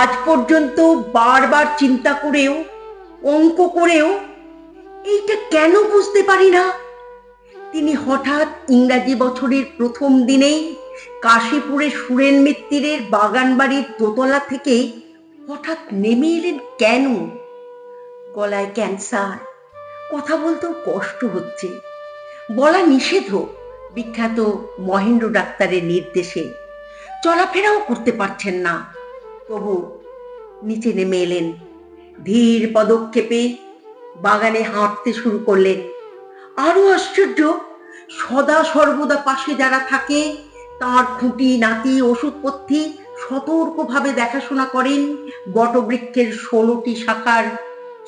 আজ পর্যন্ত বারবার চিন্তা করেও, অঙ্ক করেও এইটা কেন বুঝতে পারি না? তিনি হঠাৎ ইংরাজি বছরের প্রথম দিনেই কাশীপুরে সুরেন মিত্তিরের বাগান বাড়ির দোতলা থেকে হঠাৎ নেমে এলেন কেন? গলায় ক্যান্সার, কথা বলতেও কষ্ট হচ্ছে। বলা নিষেধ, বিখ্যাত মহেন্দ্র ডাক্তারের নির্দেশে। চলাফেরাও করতে পারছেন না। তবু নিচে নেমে এলেন। ধীর পদক্ষেপে বাগানে হাঁটতে শুরু করলেন। আরও আশ্চর্য, সদা সর্বদা পাশে যারা থাকে, তার খুঁটি, নাতি ওষুধপত্তি সতর্কভাবে দেখাশোনা করেন বটবৃক্ষের ষোলোটি শাখার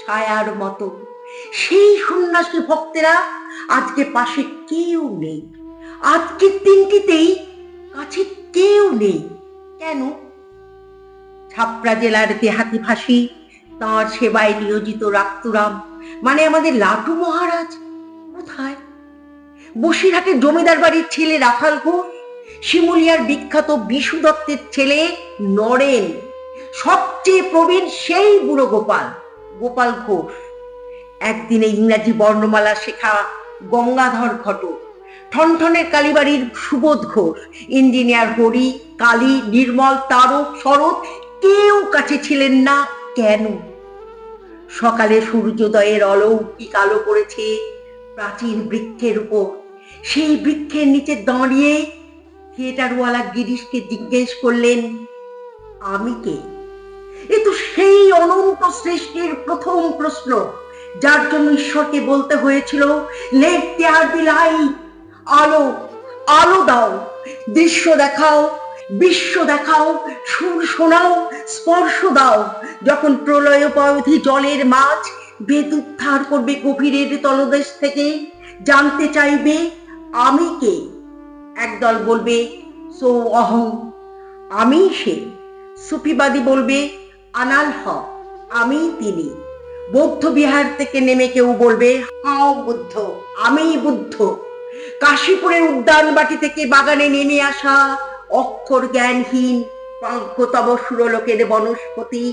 ছায়ার মতো। সেই সন্ন্যাসী ভক্তেরা আজকে পাশে কেউ নেই। আজকের দিনটিতেই কাছে কেউ নেই। কেন? ছাপড়া জেলার দেহাতি ভাসী তাঁর সেবায় নিয়োজিত রাক্তুরাম। মানে আমাদের লাটু মহারাজ, কোথায়? বসিরহাটের জমিদার বাড়ির ছেলে রাখাল ঘোষ, শিমুলিয়ার বিখ্যাত বিশু দত্তের ছেলে নরেন, সবচেয়ে প্রবীণ সেই বুড়ো গোপাল গোপাল ঘোষ। একদিনে ইংরাজি বর্ণমালা শেখা গঙ্গাধর ঘটক ঠনঠনের কালীবাড়ির সুবোধ ঘোষ, ইঞ্জিনিয়ার হরি, কালী, নির্মল, তারক, শরৎ কেউ কাছে ছিলেন না। কেন? সকালে সূর্যোদয়ের অলৌকিক আলো পড়েছে প্রাচীন বৃক্ষের উপর। সেই বৃক্ষের নিচে দাঁড়িয়ে থিয়েটারওয়ালা গিরিশকে জিজ্ঞেস করলেন, আমি কে? এ তো সেই অনন্ত সৃষ্টির প্রথম প্রশ্ন, যার জন্য ঈশ্বরকে বলতে হয়েছিল, লেট দেয়ার বি লাইট আলো আলো দাও, দৃশ্য দেখাও বিশ্ব দেখাও, সুর শোনাও, স্পর্শ দাও। যখন প্রলয় পয়ধি জলের মাছ বেদ উদ্ধার করবে গভীরের তলদেশ থেকে, জানতে চাইবে আমি কে? একদল বলবে, সো অহং। আমি সে। সুফিবাদী বলবে, আনাল হক। আমি তিনি। বৌদ্ধ বিহার থেকে নেমে কেউ বলবে, হাও বুদ্ধ আমি বুদ্ধ। কাশীপুরের উদ্যান বাটি থেকে বাগানে নেমে আসা অক্ষর জ্ঞানহীন পাঙ্কতব সুরলোকের বনস্পতি।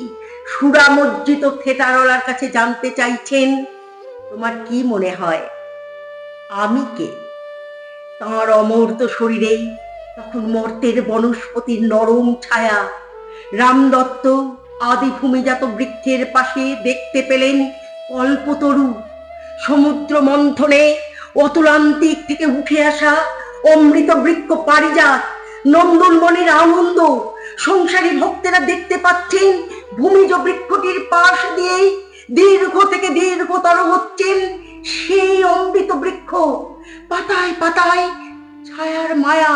সুরামজ্জিত থেটারলার কাছে জানতে চাইছেন, তোমার কি মনে হয়, আমি কে? তাঁর অমর্ত শরীরে তখন মর্তের বনস্পতির নরম ছায়া। রামদত্ত আদি ভূমিজাত বৃক্ষের পাশে দেখতে পেলেন কল্পতরু। সমুদ্র মন্থনে অতুলান্তিক থেকে উঠে আসা অমৃত বৃক্ষ পারিজাত নন্দনবনের আনন্দ, সংসারী ভক্তেরা দেখতে পাচ্ছেন ভূমিজ বৃক্ষটির পাশ দিয়ে দীর্ঘ থেকে দীর্ঘতর হচ্ছেন সেই অমৃত বৃক্ষ। পাতায় পাতায় ছায়ার মায়া,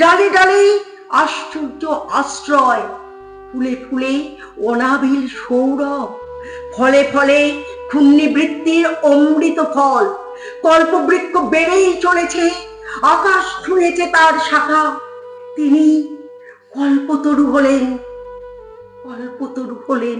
ডালে ডালে আশ্চর্য আশ্রয়, ফুলে ফুলে অনাবিল সৌরভ, ফলে ফলে ক্ষুণ্ণিবৃত্তির অমৃত ফল। কল্পবৃক্ষ বেড়েই চলেছে, আকাশ ছুঁয়েছে তার শাখা। তিনি কল্পতরু হলেন কল্পতরু হলেন।